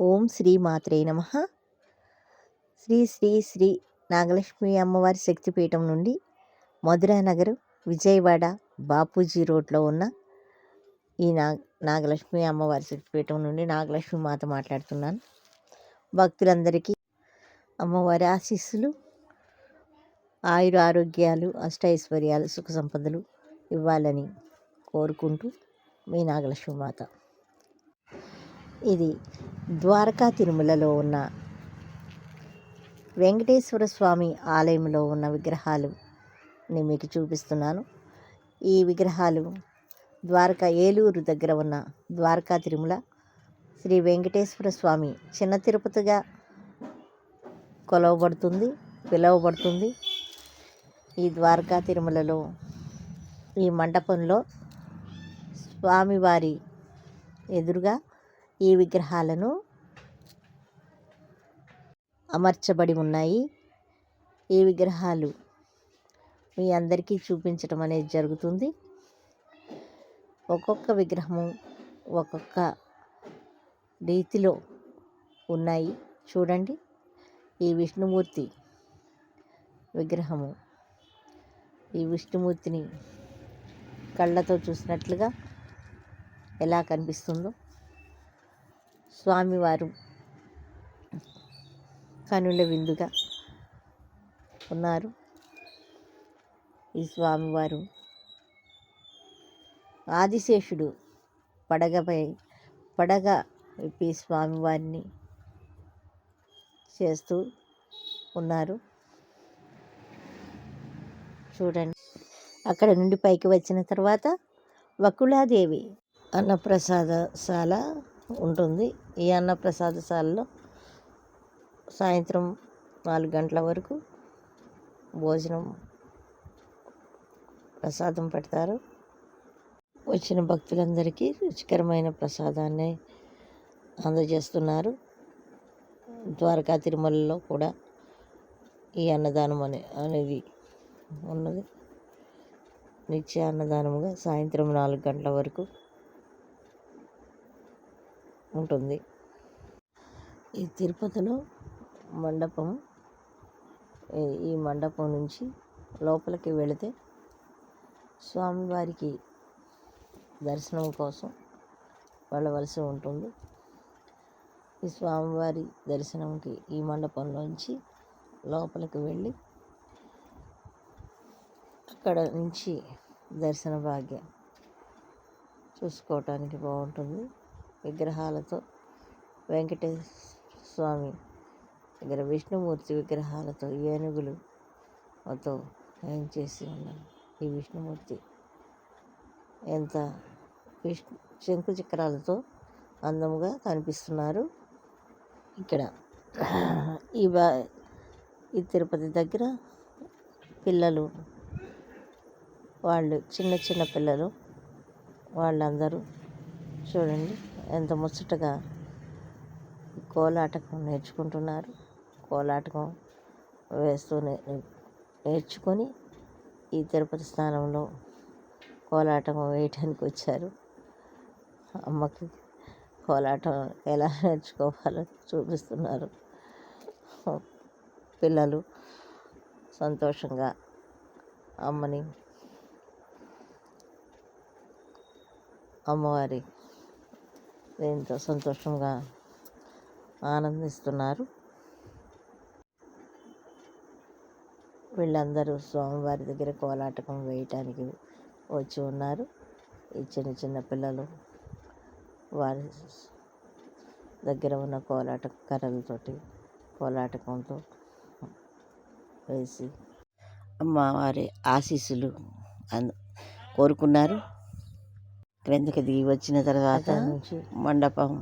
ఓం శ్రీ మాత్రే నమ. శ్రీ శ్రీ శ్రీ నాగలక్ష్మి అమ్మవారి శక్తిపీఠం నుండి మధురానగర్ విజయవాడ బాపూజీ రోడ్లో ఉన్న ఈ నా నాగలక్ష్మి అమ్మవారి శక్తిపీఠం నుండి నాగలక్ష్మి మాత మాట్లాడుతున్నాను. భక్తులందరికీ అమ్మవారి ఆశీస్సులు ఆయుర ఆరోగ్యాలు అష్టైశ్వర్యాలు సుఖ సంపదలు ఇవ్వాలని కోరుకుంటూ మీ నాగలక్ష్మి మాత. ఇది ద్వారకా తిరుమలలో ఉన్న వెంకటేశ్వర స్వామి ఆలయంలో ఉన్న విగ్రహాలు నేను మీకు చూపిస్తున్నాను. ఈ విగ్రహాలు ద్వారకా ఏలూరు దగ్గర ఉన్న ద్వారకా తిరుమల శ్రీ వెంకటేశ్వర స్వామి చిన్న తిరుపతిగా కొలవబడుతుంది పిలువబడుతుంది. ఈ ద్వారకా తిరుమలలో ఈ మండపంలో స్వామివారి ఎదురుగా ఈ విగ్రహాలను అమర్చబడి ఉన్నాయి. ఈ విగ్రహాలు మీ అందరికీ చూపించడం అనేది జరుగుతుంది. ఒక్కొక్క విగ్రహము ఒక్కొక్క రీతిలో ఉన్నాయి. చూడండి. ఈ విష్ణుమూర్తి విగ్రహము. ఈ విష్ణుమూర్తిని కళ్ళతో చూసినట్లుగా ఎలా కనిపిస్తుందో. స్వామివారు కనుల విందుగా ఉన్నారు. ఈ స్వామివారు ఆదిశేషుడు పడగపై పడగ విప్పి స్వామివారిని చేస్తూ ఉన్నారు. చూడండి అక్కడ నుండి పైకి వచ్చిన తర్వాత వకులాదేవి అన్నప్రసాదశాల ఉంటుంది. ఈ అన్నప్రసాదశాలలో సాయంత్రం నాలుగు గంటల వరకు భోజనం ప్రసాదం పెడతారు. వచ్చిన భక్తులందరికీ రుచికరమైన ప్రసాదాన్ని అందజేస్తున్నారు. ద్వారకా తిరుమలలో కూడా ఈ అన్నదానం అనే అనేది ఉన్నది. నిత్య అన్నదానముగా సాయంత్రం నాలుగు గంటల వరకు ఉంటుంది. ఈ తిరుపతిలో మండపం ఈ- మండపం నుంచి లోపలికి వెళితే స్వామివారికి దర్శనం కోసం వెళ్ళవలసి ఉంటుంది. ఈ స్వామివారి దర్శనంకి ఈ మండపంలోంచి లోపలికి వెళ్ళి అక్కడ నుంచి దర్శన భాగ్యం చూసుకోవటానికి బాగుంటుంది. విగ్రహాలతో వెంకటేశ్వర స్వామి దగ్గర విష్ణుమూర్తి విగ్రహాలతో ఏనుగులు తో ఏం చేసి ఉన్నాను ఈ విష్ణుమూర్తి ఎంత విష్ణు శంకు చక్రాలతో అందముగా కనిపిస్తున్నారు. ఇక్కడ ఈ బా ఈ తిరుపతి దగ్గర పిల్లలు వాళ్ళు చిన్న చిన్న పిల్లలు వాళ్ళందరూ చూడండి. ఎంత ముచ్చటగా కోలాటకం నేర్చుకుంటున్నారు. కోలాటకం వేస్తూ నేర్చుకొని ఈ తిరుపతి స్థానంలో కోలాటం వేయటానికి వచ్చారు. అమ్మకి కోలాటం ఎలా నేర్చుకోవాలో చూపిస్తున్నారు. పిల్లలు సంతోషంగా అమ్మని అమ్మవారి ఎంతో సంతోషంగా ఆనందిస్తున్నారు. వీళ్ళందరూ స్వామివారి దగ్గర కోలాటకం వేయటానికి వచ్చి ఉన్నారు. ఈ చిన్న చిన్న పిల్లలు వారి దగ్గర ఉన్న కోలాట కర్రలతోటి కోలాటకంతో వేసి అమ్మవారి ఆశీస్సులు అంద కోరుకున్నారు. క్రిందకి దిగి వచ్చిన తర్వాత మండపం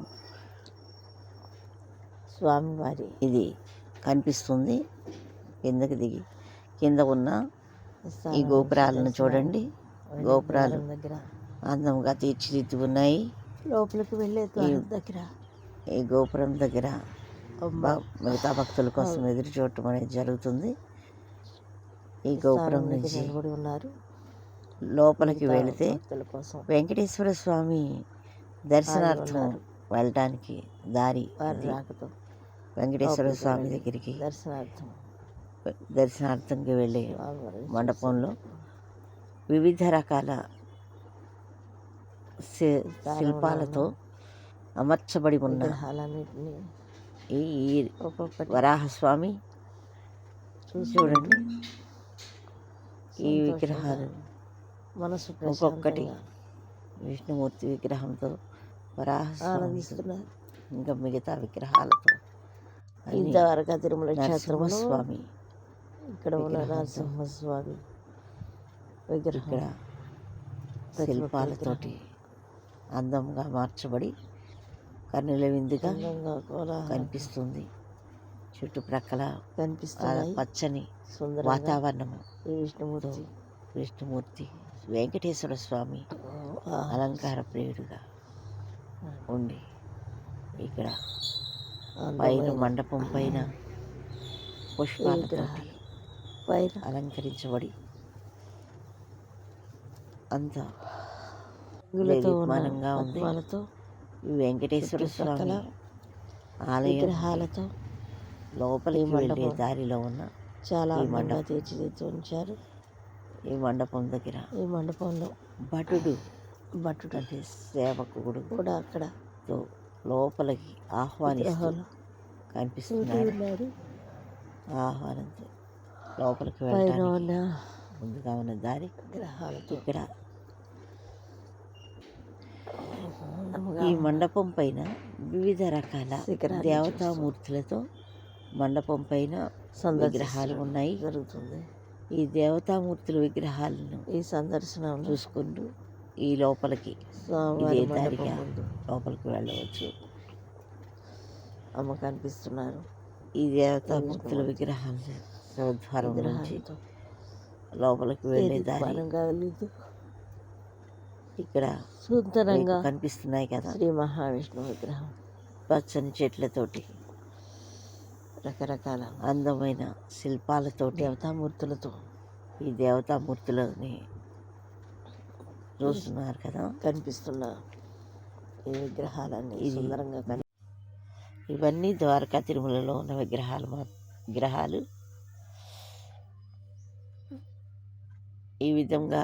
స్వామివారి ఇది కనిపిస్తుంది. కిందకి దిగి కింద ఉన్న ఈ గోపురాలను చూడండి. గోపురాలు దగ్గర అందంగా తీర్చిదిద్ది ఉన్నాయి లోపలికి వెళ్ళే దగ్గర. ఈ గోపురం దగ్గర మిగతా భక్తుల కోసం ఎదురు చూడటం అనేది జరుగుతుంది. ఈ గోపురం నుంచి ఉన్నారు. లోపలికి వెళితే వెంకటేశ్వర స్వామి దర్శనార్థం వెళ్ళటానికి దారి వెంకటేశ్వర స్వామి దగ్గరికి దర్శనార్థం. దర్శనార్థంకి వెళ్ళే మండపంలో వివిధ రకాల శిల్పాలతో అమర్చబడి ఉన్న ఈ వరాహస్వామి చూడండి. ఈ విగ్రహాలు మనసు ఒక్కొక్కటి విష్ణుమూర్తి విగ్రహంతో ఆనందిస్తున్నారు ఇంకా మిగతా విగ్రహాలతో ఇంతవరకు తిరుమల నరసింహస్వామి ఇక్కడ ఉన్న. నరసింహస్వామి విగ్రహం ఇక్కడ శిల్పాలతోటి అందంగా మార్చబడి కన్నుల విందుగా కనిపిస్తుంది. చుట్టుప్రక్కల ఆ కనిపిస్తున్నాయి పచ్చని వాతావరణము విష్ణుమూర్తి. విష్ణుమూర్తి వెంకటేశ్వర స్వామి అలంకార ప్రియుడుగా ఉండి ఇక్కడ పైన మండపం పైన విగ్రహాలు. పైన అలంకరించబడి అంత దేదీప్యమానంగా ఉంది. ఈ వెంకటేశ్వర స్వామి ఆలయం విగ్రహాలతో లోపలికి ఈ వెళ్ళే మండపం. దారిలో ఉన్న చాలా మండపం. తీర్చిదిద్ది ఉంచారు ఈ మండపం దగ్గర. ఈ మండపంలో. భటుడు భట్టుడు అంటే సేవకుడు కూడా అక్కడ లోపలికి ఆహ్వానిస్తూ కనిపిస్తున్నాడు. ఆహ్వానంతో లోపలికి వెళ్ళడానికి ముందుగా ఉన్న దారి విగ్రహాలతో ఇక్కడ. ఈ మండపం పైన వివిధ రకాల దేవతామూర్తులతో మండపం పైన సందర్శించడం విగ్రహాలు ఉన్నాయి. జరుగుతుంది. ఈ దేవతామూర్తుల విగ్రహాలను ఈ సందర్శనంలో చూసుకుంటూ ఈ లోపలికి దారిగా లోపలికి వెళ్ళవచ్చు. అమ్మ కనిపిస్తున్నారు ఈ దేవతామూర్తుల విగ్రహాలు సింహద్వారం నుంచి. విగ్రహాలతో లోపలికి వెళ్ళే దారి ఇక్కడ సుందరంగా కనిపిస్తున్నాయి కదా. శ్రీ మహావిష్ణు విగ్రహం. పచ్చని చెట్లతోటి రకరకాల అందమైన శిల్పాలతోటి దేవతామూర్తులతో ఈ దేవతామూర్తులని చూస్తున్నారు కదా? కనిపిస్తున్న ఈ విగ్రహాలన్నీ సుందరంగా కని ఇవన్నీ ద్వారకా తిరుమలలో ఉన్న విగ్రహాలు మా విగ్రహాలు. ఈ విధంగా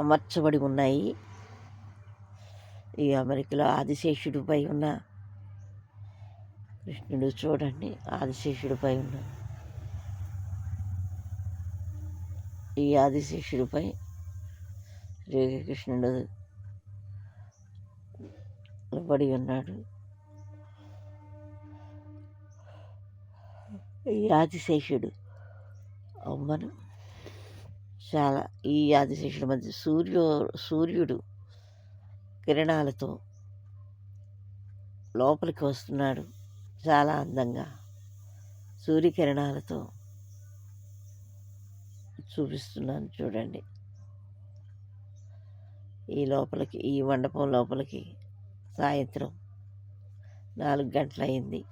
అమర్చబడి ఉన్నాయి. ఈ అమెరికలో ఆదిశేషుడిపై ఉన్న కృష్ణుడు చూడండి ఆదిశేషుడిపై ఉన్న ఈ ఆదిశేషుడిపై శ్రీకృష్ణుడు నిలబడి ఉన్నాడు. ఈ ఆదిశేషుడు అమ్మను చాలా ఈ ఆదిశేషుడు మధ్య సూర్యు సూర్యుడు కిరణాలతో లోపలికి వస్తున్నాడు చాలా అందంగా. సూర్యకిరణాలతో చూపిస్తున్నాను చూడండి. ఈ లోపలికి ఈ మండపం లోపలికి సాయంత్రం నాలుగు గంటలైంది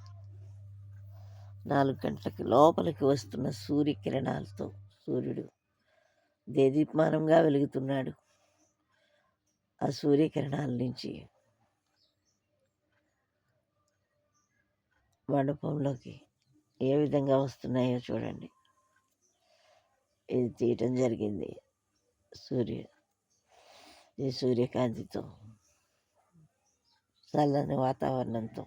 నాలుగు గంటలకి లోపలికి వస్తున్న సూర్యకిరణాలతో సూర్యుడు దేదీప్మానంగా వెలుగుతున్నాడు. ఆ సూర్యకిరణాల నుంచి మండపంలోకి ఏ విధంగా వస్తున్నాయో చూడండి. ఇది తీయటం జరిగింది. సూర్య ఈ సూర్యకాంతితో చల్లని వాతావరణంతో.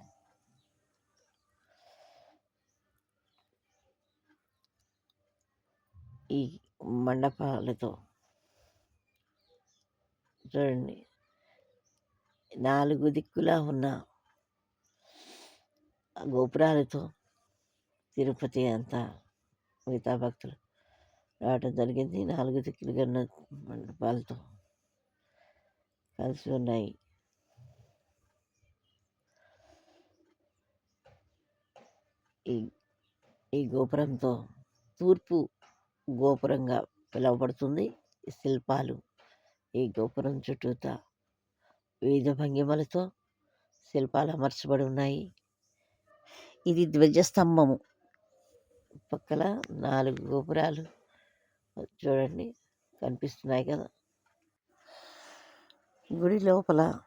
ఈ మండపాలతో చూడండి. నాలుగు దిక్కులా ఉన్న గోపురాలతో తిరుపతి అంతా మిగతా భక్తులు రావటం జరిగింది. నాలుగు దిక్కులుగా ఉన్న మండపాలతో కలిసి ఉన్నాయి. ఈ ఈ గోపురంతో తూర్పు గోపురంగా పిలువబడుతుంది. శిల్పాలు ఈ గోపురం చుట్టూతా వివిధ భంగిమలతో శిల్పాలు అమర్చబడి ఉన్నాయి. ఇది ధ్వజస్తంభము. పక్కల నాలుగు గోపురాలు చూడండి కనిపిస్తున్నాయి కదా. గుడి లోపల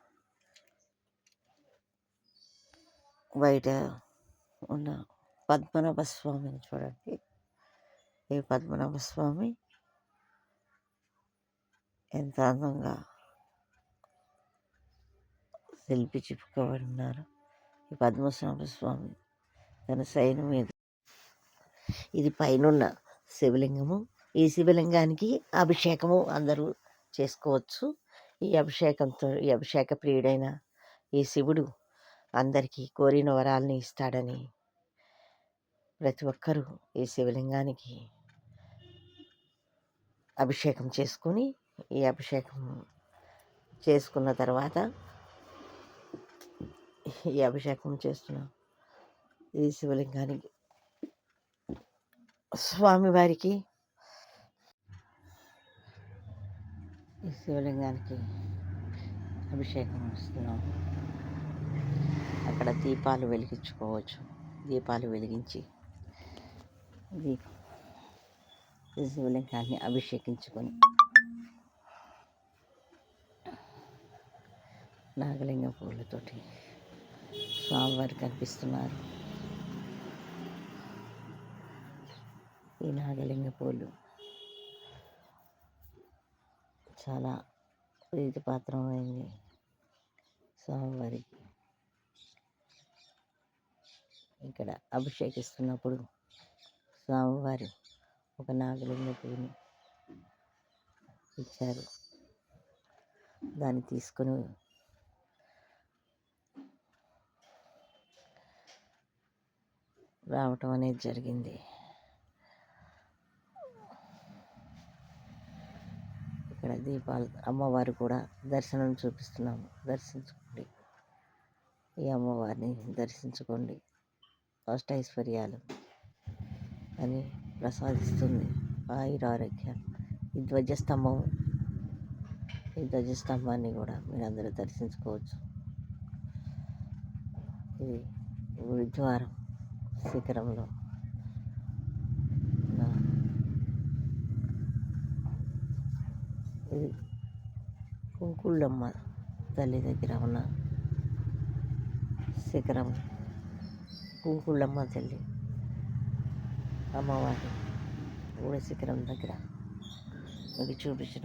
బయట ఉన్న పద్మనాభ స్వామిని చూడండి. ఈ పద్మనాభ స్వామి ఎంత అందంగా శిల్పి చిప్పుకోబడి ఉన్నారు ఈ పద్మనాభ స్వామి తన సైన్యం మీద. ఇది పైనున్న శివలింగము. ఈ శివలింగానికి అభిషేకము అందరూ చేసుకోవచ్చు. ఈ అభిషేకంతో ఈ అభిషేక ప్రియుడైన ఈ శివుడు అందరికీ కోరిన వరాలని ఇస్తాడని ప్రతి ఒక్కరూ ఈ శివలింగానికి అభిషేకం చేసుకొని ఈ అభిషేకం చేసుకున్న తర్వాత ఈ అభిషేకం చేస్తున్నాం. ఈ శివలింగానికి స్వామివారికి ఈ శివలింగానికి అభిషేకం ఇస్తున్నాం అక్కడ దీపాలు వెలిగించుకోవచ్చు. దీపాలు వెలిగించి దీపం ఈ శివలింగాన్ని అభిషేకించుకొని నాగలింగ పూలతోటి స్వామివారు కనిపిస్తున్నారు. ఈ నాగలింగ పూలు చాలా ప్రీతిపాత్రమైంది స్వామివారికి. ఇక్కడ అభిషేకిస్తున్నప్పుడు స్వామివారు ఒక నాగలింగ పూని ఇచ్చారు. దాన్ని తీసుకొని రావటం అనేది జరిగింది. ఇక్కడ దీపాలు అమ్మవారు కూడా దర్శనం చూపిస్తున్నాము. దర్శించుకోండి. ఈ అమ్మవారిని దర్శించుకోండి. అష్టైశ్వర్యాలు అని ప్రసాదిస్తుంది. ఆయుర ఆరోగ్యం. ఈ ధ్వజస్తంభం ఈ ధ్వజస్తంభాన్ని కూడా మీరందరూ దర్శించుకోవచ్చు. ఇది గురుద్వారం. శిఖరంలో. ఇది కుంకుళ్ళమ్మ తల్లి దగ్గర ఉన్న శిఖరం. కుంకుళ్ళమ్మ తల్లి అమ్మవారి కూడా శిఖరం దగ్గర. మీకు చూపించడం